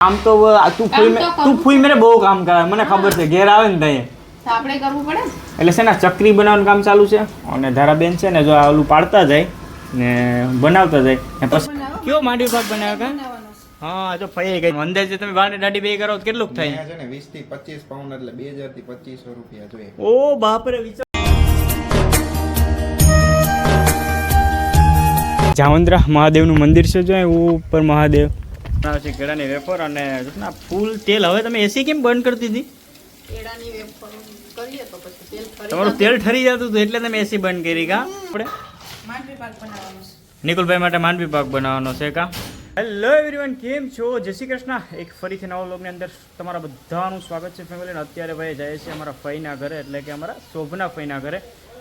આમ તો આ તું ફૂઈ તું ફૂઈ મેરે બહુ કામ કરે મને ખબર છે ઘેર આવે ને તઈ. આપણે કરવું પડે એટલે છે ને ચક્રી બનાવવાનું કામ ચાલુ છે અને ધારાબેન છે ને જો આ ઓલું પાડતા જાય ને બનાવતા જાય ને પછી કયો માંડવી પાક બનાવ્યો કા? હા જો ફઈ ગઈ અંદાજે તમે વાડે દાઢી બે કરો તો કેટલું થાય? છે ને 20 થી પચીસ પાઉન્ડ એટલે 2000 થી 2500 રૂપિયા જોઈએ. ઓ બાપરે વિચાર જાવંદ્રા મહાદેવનું મંદિર છે જો ઉપર મહાદેવ. બનાવે છે કેળાની વેફર અને જો ફૂલ તેલ. હવે તમે એસી કેમ બંધ કરતી હતી કેળાની વેફર કરીએ તો પછી તેલ ફરી તમારું તેલ ઠરી જતું હતું એટલે તમે એસી બંધ કરી કા? આપણે? માંડવી પાક બનાવવાનો છે. નિકુલભાઈ માટે માંડવી પાક બનાવવાનો છે કા? હેલો એવરીવન કેમ છો? જય શ્રી કૃષ્ણ. એક ફરીથી નવા લોકની અંદર તમારા બધાનું સ્વાગત છે ફેમિલી અત્યારે ભાઈ જાય છે અમારા ફઈના ઘરે એટલે કે અમારા શોભના ફઈના ઘરે.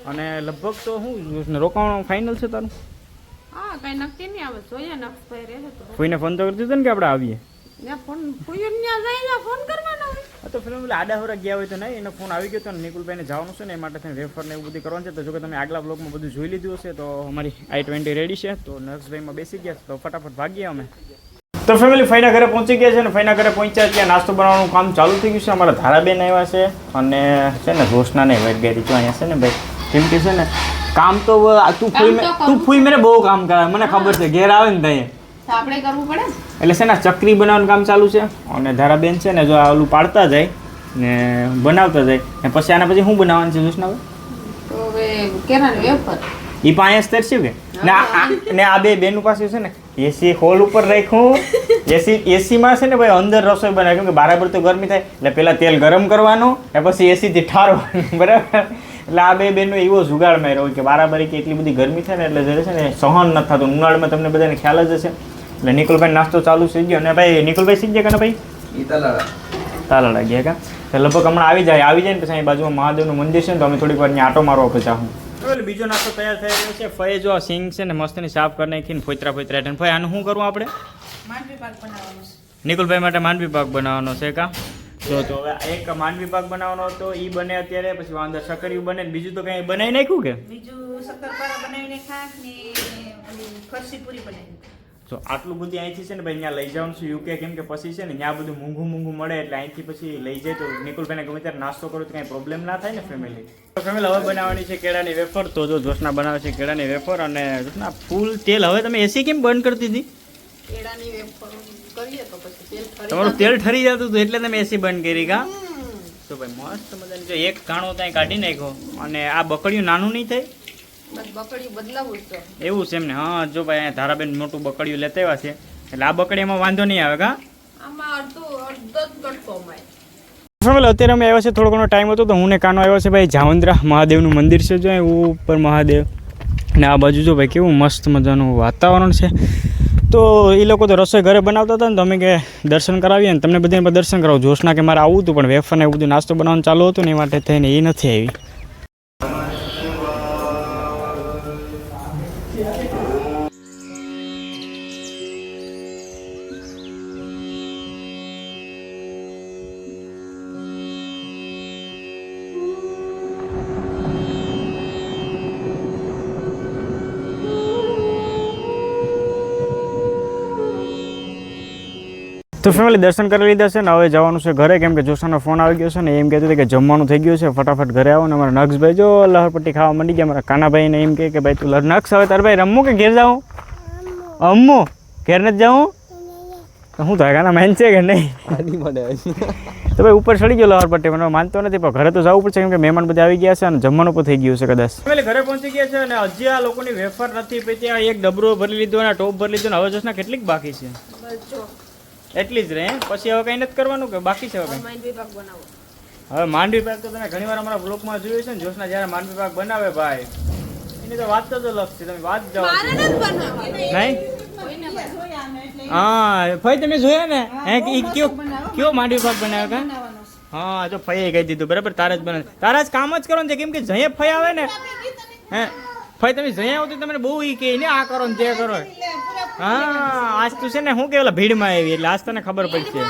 અને લગભગ તો હું રોકાવાનું ફાઇનલ છે તારું? હા કઈ નક્કી નહીં. આવે જોઈએ નક્ષભાઈ રહે તો ફઈને ફોન તો કરી દીધો ને કે આપણે આવીએ. ફોન કોઈ ફોન કરવાનો હોય. તો ફિલ્મ આડા હોરા ગયા હોય તો નહીં એનો ફોન આવી ગયો તો નિકુલભાઈને જવાનું છે ને એ માટે થઈને વેફર ને એવું બધું કરવાનું છે. તો જો કે તમે આગલા બ્લોગમાં બધું જોઈ લીધું હશે તો અમારી આઈ ટ્વેન્ટી રેડી છે. તો નર્સભાઈમાં બેસી ગયા તો ફટાફટ ભાગીએ અમે. તો ફેમિલી ફઈના ઘરે પહોંચી ગયા છે ને ફઈના ઘરે પહોંચ્યા ત્યાં નાસ્તો બનાવવાનું કામ ચાલુ થઈ ગયું છે. અમારા ધારાબેન આવ્યા છે અને છે ને રોશનાને વેટ ગઈ જો અહીંયા છે ને ભાઈ. કેમ કે છે ને કામ તો આ તું ફૂઈ તો ફૂઈ મેરે બહુ કામ કરે. મને ખબર છે ઘેર આવે ને ત્યાં તો આપણે કરવું પડે એટલે છે ને ચકરી બનાવવાનું કામ ચાલુ છે. અને ધારાબેન છે ને જો આ ઓલું પાડતા જાય ને બનાવતા જાય. ને પછી આના પછી શું બનાવવાનું છે જોશના તો હવે વેફર એ પાંચ સ્તર છે કે? ને આ- આ- ને આ બે બેનું પાસે છે ને એસી હોલ ઉપર રાખ્યું. એસી એસીમાં છે ને ભાઈ અંદર રસોઈ બનાવે. કેમ કે બરાબર તો ગરમી થાય. એટલે પહેલાં તેલ ગરમ કરવાનું ને પછી એસીથી ઠારવાનું. બરાબર? એટલે આ બે બેનનો એવો જુગાડ માર્યો કે બારાબારી કે એટલી બધી ગરમી થાય ને એટલે જ્યારે છે ને સહન નથી થતું. ઉનાળામાં તમને બધાને ખ્યાલ જ હશે. એટલે નિકુલભાઈ નાસ્તો ચાલુ થઈ ગયો. અને ભાઈ નિકુલભાઈ શીખ ગયા કે ભાઈ? તાલાડા ગયા કા? એટલે લગભગ હમણાં આવી જાય. આવી જાય ને પછી અહીં બાજુમાં મહાદેવનું મંદિર છે ને તો અમે થોડીક વાર આટો મારવા પછી એટલે બીજો નાસ્તો તૈયાર થઈ રહ્યો છે. ફય જો આ સિંગ છે ને મસ્તની સાફ કરી નાખીને ફોતરા ફોતરા ફઈ આનું શું કરવું આપણે? માંડવી પાક બનાવવાનો છે. નિકુલભાઈ માટે માંડવી પાક બનાવવાનો છે કા? જો તો હવે એક માંડવી પાક બનાવવાનો હતો એ બને અત્યારે પછી વાંદર સકરિયું બને બીજું તો કઈ બનાવી નાખ્યું કે? બીજું શક્કરપારા બનાવીને ખાક ને ફરસી પૂરી બનાવી જો આટલું બધું અહીંથી છે ને ભાઈ ત્યાં લઈ જવાનું છે યુકે કેમ કે પછી છે ને ત્યાં બધું મોંઘું મોંઘું મળે એટલે અહીંથી પછી લઈ જાય. તો નિકુલભાઈને ગમે ત્યારે નાસ્તો કરો તો કાંઈ પ્રોબ્લેમ ના થાય ને ફેમિલી તો ફેમિલી હવે બનાવવાની છે કેળાની વેફર. તો જો જોશના બનાવે છે કેળાની વેફર અને જોશના ફૂલ તેલ. હવે તમે એસી કેમ બંધ કરતી હતી કેળાની વેફર. કરીએ તો પછી તેલ તમારું તેલ ઠરી જતું હતું એટલે તમે એસી બંધ કરી કા? તો ભાઈ મસ્ત મજાની. જો એક ઘાણો ત્યાં કાઢી નાખ્યો અને આ બકડિયું નાનું નહીં થાય? બસ બકડી બદલાવું છે. એવું છે એમને હા જો ભાઈ અહીંયા ધારાબેન મોટું બકડિયું લેતા આવ્યા છે. એટલે આ બકડીમાં વાંધો નહીં આવે કા? આમાં અડધો અડધો જ ગટકો અમાય ફેમિલી અત્યારે અમે આવ્યા છે થોડો ઘણો ટાઈમ હતો તો હું ને કાનો આવ્યો છે ભાઈ જાવંદ્રા મહાદેવનું મંદિર છે જો ઉપર મહાદેવ. ને આ બાજુ જો ભાઈ કેવું મસ્ત મજાનું વાતાવરણ છે. તો એ લોકો તો રસોઈ ઘરે બનાવતા હતા ને તમે કે દર્શન કરાવીએ ને તમને બધાને દર્શન કરાવું. જોશના કે મારે આવવું હતું પણ વેફરને એવું બધું નાસ્તો બનાવવાનું ચાલુ હતું ને એ માટે થઈને એ નથી આવી. તો ફેમિલી દર્શન કરી લીધા છે ને હવે જવાનું છે ઘરે. કેમ કે જોશાનો ફોન આવી ગયો છે ને એમ કહેતી હતી કે જમવાનું થઈ ગયું છે. ફટાફટ ઘરે આવો ને અમારા નક્ષભાઈ જો લહરપટ્ટી ખાવા માંડી ગયા. મારા કાનાભાઈને એમ કહે કે ભાઈ તું લહર નક્ષ હવે તારે ભાઈ રમવું કે ઘેર જાઉં અમ્મુ ઘેર નથી જાઉં તો હું તો કાના માન છે કે નહીં? તો ભાઈ ઉપર ચડી ગયો લહરપટ્ટી. મને માનતો નથી પણ ઘરે તો જવું પડશે કેમ કે મહેમાન બધા આવી ગયા છે અને જમવાનું પણ થઈ ગયું છે કદાચ. એટલે ઘરે પહોંચી ગયા છે અને હજી આ લોકોની વેફર નથી પછી એક ડબરો ભરી લીધો અને ટોપ ભરી લીધો ને હવે જોશ કેટલીક બાકી છે? બસ જો. એટલી જ રહે પછી હવે કંઈ નથી કરવાનું કે બાકી છે હવે કંઈ? હવે માંડવી પાક તો તમે ઘણી વાર અમારા બ્લોગમાં જોયું છે ને જોશના જ્યારે માંડવી પાક બનાવે ભાઈ એની તો વાત તો અલગ છે. તમે વાત બનાવવાની. નહીં? હા ભાઈ તમે જોયા ને? હે કે ઈ કયો કયો માંડવી પાક બનાવ્યો કા હા જો ફઈએ કહી દીધું. બરાબર? તારા જ બનાવે. તારા જ કામ જ કરો ને કેમ કે જઈએ ફઈ આવે ને. હે? ફઈ તમે જઈએ આવો તમને બહુ ઈ કહે ને આ કરો ને તે કરો. હા, આજ તું છે ને શું કે ભીડમાં આવી એટલે આજ તને ખબર પડશે.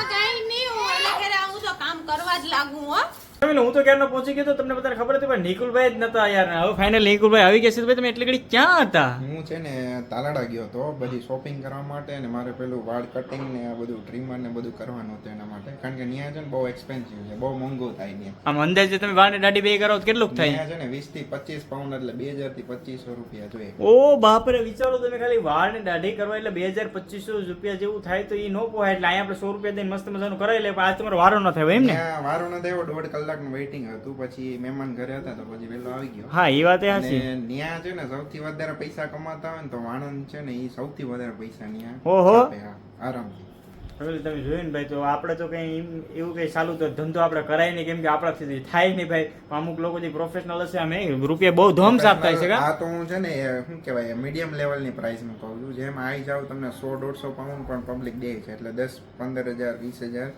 હું કામ કરવા જ લાગુ, હો. ફેમિલી હું તો ક્યારનો પહોંચી ગયો તો તમને બધાને ખબર હતી પણ નિકુલભાઈ જ નતા યાર. હવે ફાઇનલ નિકુલભાઈ આવી ગયા છે ભાઈ તમે એટલી ઘડી ક્યાં હતા? હું છે ને તાલાડા ગયો હતો બધી શોપિંગ કરવા માટે અને મારે પેલું વાળ કટિંગ ને આ બધું ટ્રીમર ને બધું કરવાનું હતું એના માટે. કારણ કે ત્યાં છે ને બહુ એક્સપેન્સિવ છે બહુ મોંઘું થાય ને આમ અંદાજે તમે વાળને દાઢી બે કરો તો કેટલું થાય? છે ને વીસથી પચીસ પાઉન્ડ એટલે બે હજારથી 2500 રૂપિયા જોઈએ. ઓ બાપરે વિચારો તમે ખાલી વાળને દાઢી કરવા એટલે બે હજાર પચીસો રૂપિયા જેવું થાય તો એ નો પોહાય એટલે અહીંયા આપણે સો રૂપિયા દઈને મસ્ત મજાનું કરાવી લે પણ આજ તમારો વારો ન થાય એમ ને? વારો ન થયો દોઢ કલાકનું વેઇટિંગ હતું. પછી મહેમાન ઘરે હતા તો પછી વહેલો આવી ગયો. હા એ વાત એ હાચી. ત્યાં છે ને સૌથી વધારે પૈસા કમાતા હોય ને તો વાણંદ છે ને એ સૌથી વધારે પૈસા ન્યા ઓહો. આરામથી. હવે તમે જોયું ને ભાઈ તો આપણે તો કઈ એમ- એવું કઈ ચાલુ તો ધંધો આપણે કરાય નહીં કેમ કે આપણાથી થાય નહીં ભાઈ. અમુક લોકો જે પ્રોફેશનલ હશે અમે રૂપિયા બહુ ધમ સાફ થાય છે આ તો હું છે ને શું કહેવાય મીડિયમ લેવલની પ્રાઇસમાં કહું છું. જેમ આવી જાવ તમને સો દોઢસો પાઉન્ડ પણ પબ્લિક દે છે. એટલે દસ પંદર હજાર વીસ હજાર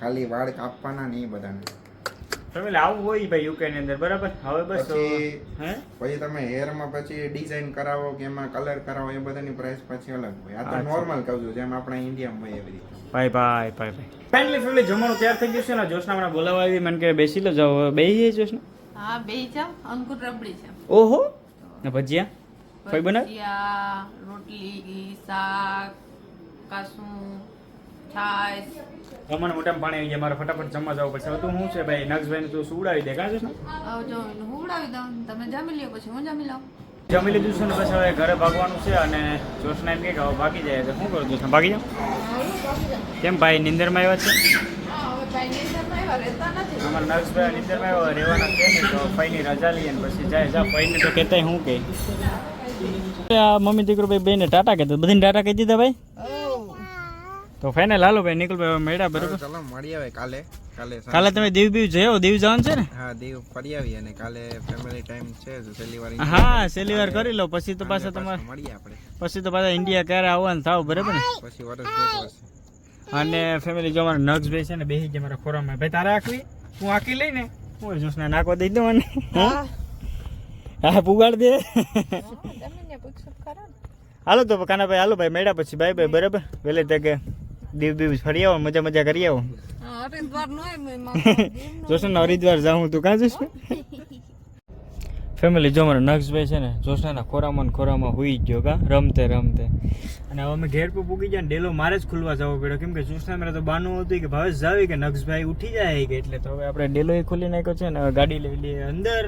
ખાલી વાળ કાપવાના ને એ બધાને. ફેમિલી આવું હોય ભાઈ યુકે ની અંદર બરાબર? હવે બસ પછી- હે? પછી તમે હેરમાં પછી ડિઝાઇન કરાવો કે એમાં કલર કરાવો એ બધાની પ્રાઇસ પછી અલગ હોય. આ તો નોર્મલ કહું છું જેમ આપણા ઇન્ડિયામાં હોય એવી રીતે. ભાઈ ભાઈ ભાઈ ભાઈ. ફાઇનલી ફેમિલી જમવાનું તૈયાર થઈ ગયું છે ને જોશના મને બોલાવવા આવી મને કે બેસી લો જાઓ બેસી જઈએ જોશના. હા બે જાવ અંકુર રબડી છે. ઓહો! ને ભજીયા? ભાઈ બનાવ? ભજીયા રોટલી શાક કાસું છાશ જમવાનું મોટા પાણી આવી ગયા મારે ફટાફટ જમવા જવું પડશે. તું શું છે ભાઈ? નક્ષભાઈ તું સુવડાવી દે? કાજે ઉડાવી દઉં. તમે જમી લ્યો પછી હું જમી લઉં. જમી લીધું છે ને પછી હવે ઘરે ભાગવાનું છે અને જોશના એમ કે હવે ભાગી જાય તો શું કરું જોશના ભાગી જાઉં કેમ ભાઈ નિંદરમાં આવ્યા છે? હા અમારા નર્સભાઈ નિંદરમાં આવ્યા રહેવાના છે ને તો ફઈની રજા લઈએ ને પછી જાય જા. ફઈને તો કહેતાય શું કહે? આ મમ્મી દીકરો ભાઈ બેને ટાટા કહેતો બધીને ટાટા કહી દીધા ભાઈ? તો ફાઇનલ હાલો ભાઈ નિકુલભાઈ મળ્યા બરોબર? ચાલો મળી આવે કાલે. કાલે કાલે તમે દીવ બીવ જયો દીવ જવાનું છે ને? હા દીવ ફરી આવીએ અને કાલે ફેમિલી ટાઈમ છે તો છેલ્લી વાર હા છેલ્લી વાર કરી લો પછી તો પાછા તમારે મળીએ આપણે. પછી તો પાછા ઇન્ડિયા ક્યારે આવવાનું થાવ બરાબર ને? પછી વર્ષ અને ફેમિલી જો અમારા નગ્સ ભાઈ છે ને બેસી ગયા મારા ખોરામાં. ભાઈ તારે આખવી હું આખી લઈને? હું જોશના નાખવા દઈ દઉં અને. હા? હા પુગાડ દે. હાલો તો કાનાભાઈ હાલો ભાઈ મેળા પછી બાય બાય. બરાબર? વહેલે તકે. દીવ બીવ ફરી આવો મજા મજા કરી આવો. હા હરિદ્વાર નો હોય જોશન હરિદ્વાર જાઉં તું. કાં જઈશ ફેમિલી જો મારા નક્ષભાઈ છે ને જોશનાના ખોરામાં ખોરામાં હુઈ જ ગયો કા? રમતે રમતે. અને હવે અમે ઘેર પર પૂગી ગયા ને ડેલો મારે જ ખુલવા જવો પડ્યો. કેમ કે જોશના મેરે તો બાનું હતું કે ભાવેશ જાવી કે નક્ષભાઈ ઉઠી જાય કે એટલે તો હવે આપણે ડેલો એ ખોલી નાખ્યો છે ને ગાડી લઈ લઈએ અંદર.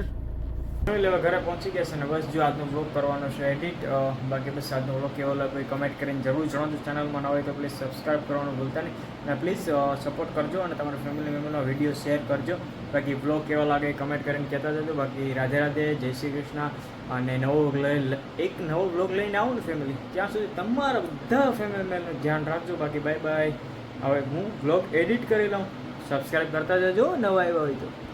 હવે ઘરે પહોંચી ગયા છે ને બસ જો આજનો બ્લોગ કરવાનો છે એડિટ બાકી બસ આજનો બ્લોગ કેવો લાગ્યો એ કમેન્ટ કરીને જરૂર જણાવજો. ચેનલમાં ન હોય તો પ્લીઝ સબસ્ક્રાઇબ કરવાનું ભૂલતા નહીં. અને પ્લીઝ સપોર્ટ કરજો અને તમારા ફેમિલી મેમ્બરનો વીડિયો શેર કરજો. બાકી બ્લોગ કેવો લાગે કમેન્ટ કરીને કહેતા જજો. બાકી રાધે રાધે, જય શ્રી કૃષ્ણ અને નવો લઈ- એક નવો બ્લોગ લઈને આવું ને ફેમિલી ત્યાં સુધી તમારા બધા ફેમિલી મેમ્બરનું ધ્યાન રાખજો. બાકી બાય બાય હવે હું બ્લોગ એડિટ કરી લઉં. સબસ્ક્રાઈબ કરતા જજો. નવા આવ્યા હોય તો.